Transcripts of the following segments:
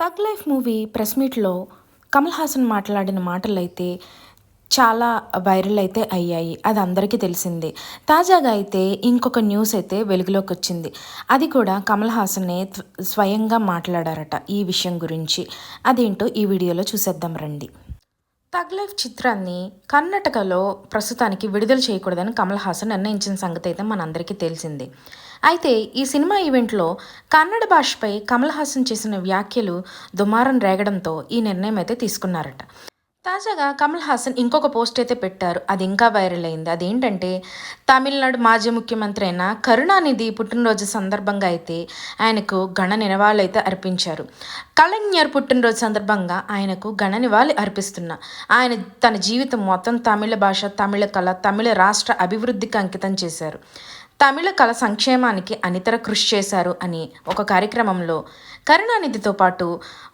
తగ్ life movie press మీట్లో కమల్ హాసన్ మాట్లాడిన మాటలు అయితే చాలా వైరల్ అయితే అయ్యాయి. అది అందరికీ తెలిసిందే. తాజాగా అయితే ఇంకొక న్యూస్ అయితే వెలుగులోకి వచ్చింది. అది కూడా కమల్ హాసనే స్వయంగా మాట్లాడారట ఈ విషయం గురించి. అదేంటో ఈ వీడియోలో చూసేద్దాం రండి. తగ్ లైఫ్ చిత్రాన్ని కర్ణాటకలో ప్రస్తుతానికి విడుదల చేయకూడదని కమల్ హాసన్ నిర్ణయించిన సంగతి అయితే మనందరికీ తెలిసిందే. అయితే ఈ సినిమా ఈవెంట్లో కన్నడ భాషపై కమల్ హాసన్ చేసిన వ్యాఖ్యలు దుమారం రేగడంతో ఈ నిర్ణయం అయితే తీసుకున్నారట. తాజాగా కమల్ హాసన్ ఇంకొక పోస్ట్ అయితే పెట్టారు. అది ఇంకా వైరల్ అయింది. అదేంటంటే తమిళనాడు మాజీ ముఖ్యమంత్రి అయిన కరుణానిధి పుట్టినరోజు సందర్భంగా అయితే ఆయనకు గణ నివాళులు అయితే అర్పించారు. కళజ్ఞర్ పుట్టినరోజు సందర్భంగా ఆయనకు ఘన నివాళి అర్పిస్తున్నా ఆయన తన జీవితం మొత్తం తమిళ భాష తమిళ కళ తమిళ రాష్ట్ర అభివృద్ధికి అంకితం చేశారు. తమిళ కళ సంక్షేమానికి అనితర కృషి చేశారు అని ఒక కార్యక్రమంలో కరుణానిధితో పాటు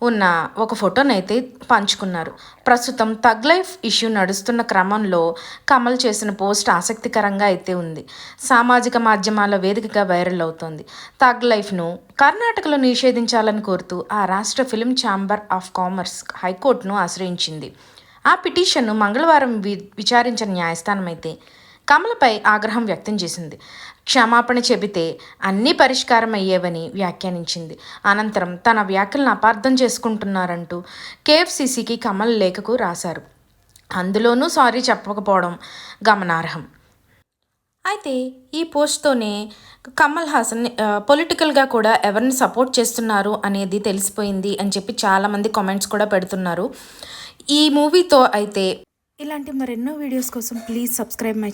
ఉన్న ఒక ఫోటోనైతే పంచుకున్నారు. ప్రస్తుతం తగ్ లైఫ్ ఇష్యూ నడుస్తున్న క్రమంలో కమల్ చేసిన పోస్ట్ ఆసక్తికరంగా అయితే ఉంది. సామాజిక మాధ్యమాల వేదికగా వైరల్ అవుతోంది. తగ్ లైఫ్ను కర్ణాటకలో నిషేధించాలని కోరుతూ ఆ రాష్ట్ర ఫిల్మ్ ఛాంబర్ ఆఫ్ కామర్స్ హైకోర్టును ఆశ్రయించింది. ఆ పిటిషన్ను మంగళవారం వి విచారించిన న్యాయస్థానం అయితే కమలపై ఆగ్రహం వ్యక్తం చేసింది. క్షమాపణ చెబితే అన్నీ పరిష్కారం అయ్యేవని వ్యాఖ్యానించింది. అనంతరం తన వ్యాఖ్యలను అపార్థం చేసుకుంటున్నారంటూ కేఎఫ్సిసికి కమల్ లేఖకు రాశారు. అందులోనూ సారీ చెప్పకపోవడం గమనార్హం. అయితే ఈ పోస్ట్తోనే కమల్ హాసన్ పొలిటికల్గా కూడా ఎవరిని సపోర్ట్ చేస్తున్నారు అనేది తెలిసిపోయింది అని చెప్పి చాలామంది కామెంట్స్ కూడా పెడుతున్నారు. ఈ మూవీతో అయితే ఇలాంటి మరెన్నో వీడియోస్ కోసం ప్లీజ్ సబ్స్క్రైబ్ మై